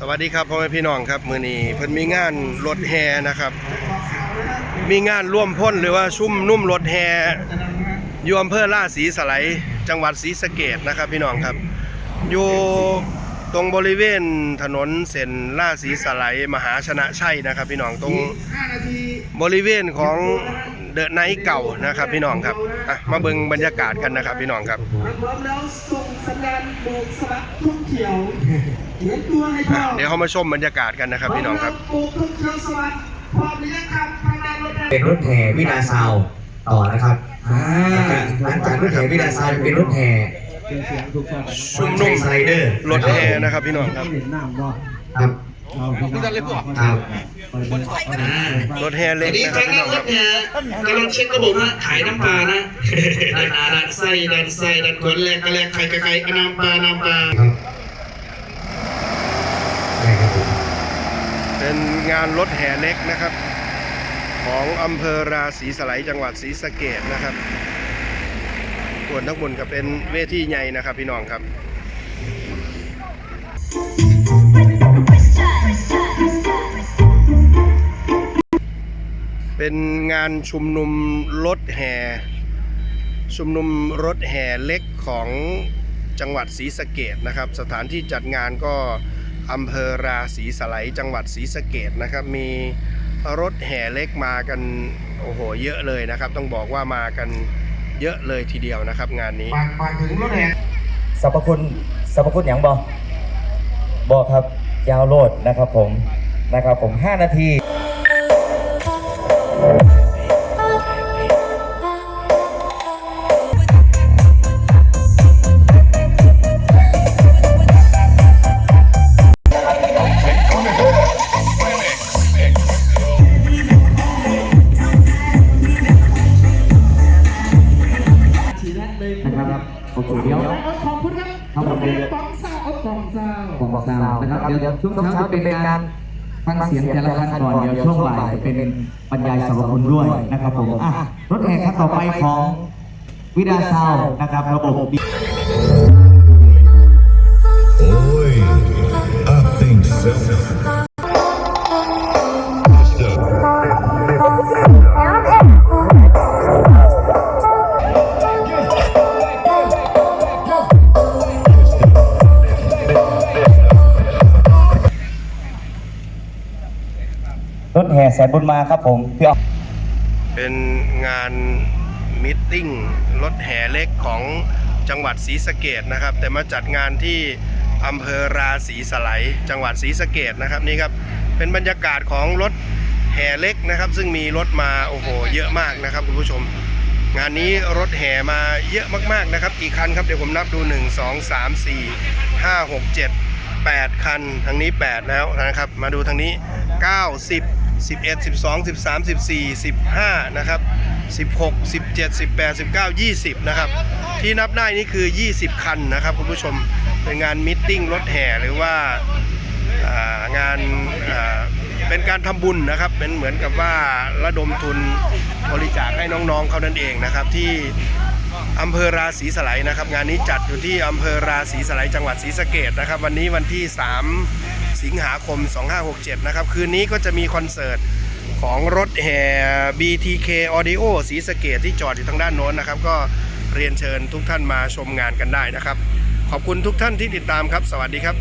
สวัสดีครับพ่อแม่พี่น้องครับมื้อนี้เพิ่นมีงานรถแห่นะครับ มีงานร่วมพ้นหรือว่าชุ่มนุ่มรถแห่อยู่อำเภอล่าศรีสไลจังหวัดศรีสะเกดนะครับพี่น้องครับ อยู่ตรงบริเวณถนนเส้นล่าศรีสไลมหาชนะชัยนะครับ พี่น้องตรงบริเวณของ เดอะไนท์เก่านะครับพี่น้องครับอะมาเบิ่งบรรยากาศกันนะครับพี่น้องครับพร้อมแล้วส่งสัญญาณโบกสลักทุ่งเขียวเขียนตัวให้พร้อมเดี๋ยวเขามาชมบรรยากาศกันนะครับพี่น้องครับโบกทุ่งเขียวสวัสดิ์พร้อมหรือยังครับทางด้านรถแห่เป็นรถแห่วินาซาวด์ต่อนะครับหลังจากรถแห่วินาซาวด์เป็นรถแห่ชุมนุ่มสไลเดอร์รถแห่นะครับพี่น้องครับเห็นน้ำบ่ ครับเอาพี่น้องครับรถแห่เล็กนี่นะครับทางพี่ด้าน้อนงรครัถบแห่กำลังเช็คระบบนะขายน้ำปลานะดันอาดันไส้ดันไส้ดันขนแรงกระแรงไข่กระไก่อน้ำปลาน้ำปลาครับได้ครับผมเป็นงานรถแห่เล็กนะครับ ของอำเภอราศีสไลยจังหวัดศรีสะเกดนะครับส่วนทั้งบนก็เป็นเวทีใหญ่นะครับพี่น้องครับ เป็นงานชุมนุมรถแห่ ชุมนุมรถแห่เล็กของจังหวัดศรีสะเกดนะครับ สถานที่จัดงานก็อำเภอราศีสไลจังหวัดศรีสะเกดนะครับ มีรถแห่เล็กมากันโอ้โหเยอะเลยนะครับ ต้องบอกว่ามากันเยอะเลยทีเดียวนะครับ งานนี้ฝากถึงรถแห่สรรพคุณสรรพคุณอย่างบอบอกครับยาวโลดนะครับผมนะครับผม 5 นาทีที นะครับโอเคเดี๋ยวขอบคุณครับครับผมรถแห่ปองซาวเอาปองซาวผมบอกซาวด์นะครับเดี๋ยวช่วงเช้าจะเป็นการ ฟังเสียงแต่ละท่านก่อนเดี๋ยวช่วงบ่ายจะเป็นบรรยายสรรพคุณด้วยนะครับผมอะรถแห่คันต่อไปของวินาซาวด์นะครับระบบ ห่แสนบุญมาครับผมพี่ออฟเป็นงานมิทติ้งรถแห่เล็กของจังหวัดศรีสะเกดนะครับ แต่มาจัดงานที่อำเภอราศีสไลยจังหวัดศรีสะเกดนะครับนี่ครับเป็นบรรยากาศของรถแห่เล็กนะครับ ซึ่งมีรถมาโอ้โหเยอะมากนะครับคุณผู้ชม งานนี้รถแห่มาเยอะมากๆนะครับกี่คันครับเดี๋ยวผมนับดู 1 2 3 4 5 6 7 8 คันทางนี้ 8 แล้วนะครับ มาดูทางนี้ 90 11 12 13 14 15 นะครับ 16 17 18 19 20 นะครับ ที่นับได้นี่คือ 20 คันนะครับคุณผู้ชมเป็นงานมิทติ้งรถแห่หรือว่าางานาเป็นการทำบุญนะครับ เป็นเหมือนกับว่าระดมทุนบริจาคให้น้องๆเขานั่นเองนะครับ ที่อำเภอราศีสไลนะครับ งานนี้จัดอยู่ที่อำเภอราศีสไลจังหวัดศรีสะเกดนะครับ วันนี้วันที่ 3 สิงหาคม 2567 นะครับ คืนนี้ก็จะมีคอนเสิร์ตของรถแห่ BTK Audio สีสเกตที่จอดอยู่ทางด้านโน้นนะครับ ก็เรียนเชิญทุกท่านมาชมงานกันได้นะครับ ขอบคุณทุกท่านที่ติดตามครับ สวัสดีครับ